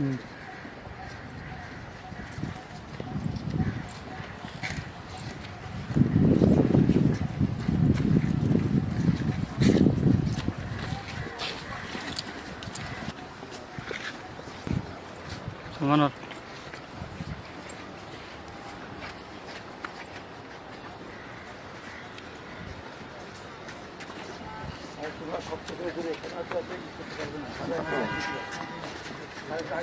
うんまな সব থেকে দূরে খেলা Yes. hai.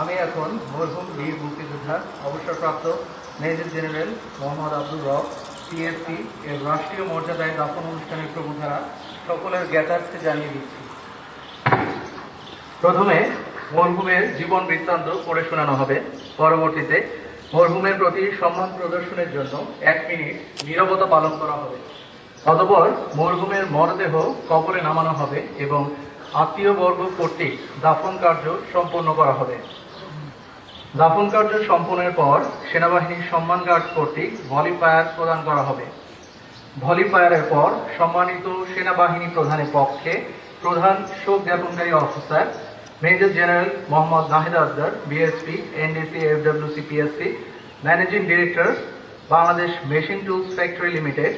আমি এখন মরহুম বীর মুক্তিযোদ্ধা অবসরপ্রাপ্ত মেজর জেনারেল মোহাম্মদ আব্দুল রব পিএসসি এর রাষ্ট্রীয় মর্যাদায় দাফন অনুষ্ঠানের প্রমুখারা সকলের জ্ঞাতার্থে জানিয়ে দিচ্ছি। প্রথমে মরহুমের জীবন বৃত্তান্ত পড়ে শোনানো হবে। পরবর্তীতে মরহুমের প্রতি সম্মান প্রদর্শনের জন্য এক মিনিট নীরবতা পালন করা হবে। অতঃপর মরহুমের মরদেহ কবরে নামানো হবে এবং আত্মীয়বর্গ কর্তৃক দাফন কার্য সম্পন্ন করা হবে। দাফন কার্য সম্পন্নের পর সেনাবাহিনীর সম্মান গার্ড কর্তৃক ভলি ফায়ার প্রদান করা হবে। ভলি ফায়ারের পর সম্মানিত সেনাবাহিনী প্রধানের পক্ষে প্রধান শোক জ্ঞাপনকারী officer major general Mohammad Nahid Azdar BSP NDC FWC PSC managing director Bangladesh machine tools factory limited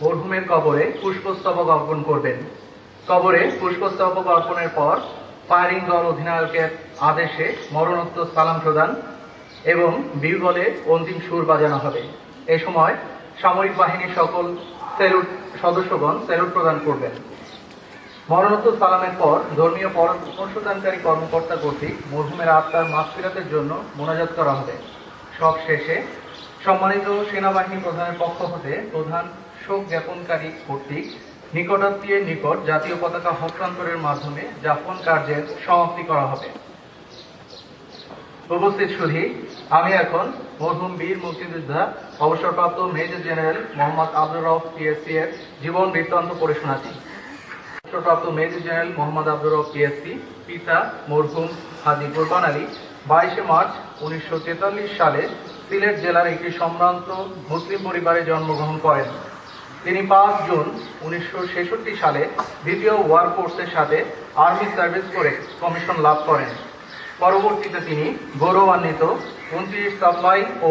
মরহুমের কবরে পুষ্পস্তবক অর্পণ করবেন। কবরে পুষ্পস্তবক অর্পণের পর ফায়ারিং দল অধিনায়কের আদেশে মরণোত্তর সালাম প্রদান এবং বিরবলে অন্তিম সুর বাজানো হবে। এ সময় সামরিক বাহিনীর সকল স্যালুট সদস্যগণ স্যালুট প্রদান করবেন। মরণোত্তর সালামের পর ধর্মীয় পরামর্শদানকারী কর্মকর্তা কর্তৃক মরহুমের আত্মার মাগফিরাতের জন্য মোনাজাত করা হবে। সব শেষে সম্মানিত সেনাবাহিনী প্রধানের পক্ষ হতে প্রধান শোক জ্ঞাপনকারী কর্তৃক নিকটাত্মীয়ের নিকট জাতীয় পতাকা হস্তান্তরের মাধ্যমে যাপন কার্যের সমাপ্তি করা হবে। উপস্থিত সুধী আমি এখন মরহুম বীর মুক্তিযোদ্ধা, অবসরপ্রাপ্ত major general Mohammad Abdur Rauf PSC এর জীবন বৃত্তান্ত পড়ে শোনাচ্ছি। অবসরপ্রাপ্ত major general Mohammad Abdur Rauf PSC পিতা মরহুম হাজি কোরবান আলী, বাইশে মার্চ উনিশশো সালে সিলেট জেলার একটি সম্ভ্রান্ত মুসলিম পরিবারে জন্মগ্রহণ করেন। তিনি পাঁচ জুন উনিশশো ছেষট্টি সালে দ্বিতীয় ওয়ার ফোর্সের সাথে আর্মি সার্ভিস করে কমিশন লাভ করেন। পরবর্তীতে তিনি গৌরবান্বিত উনত্রিশ সাপ্লাই ও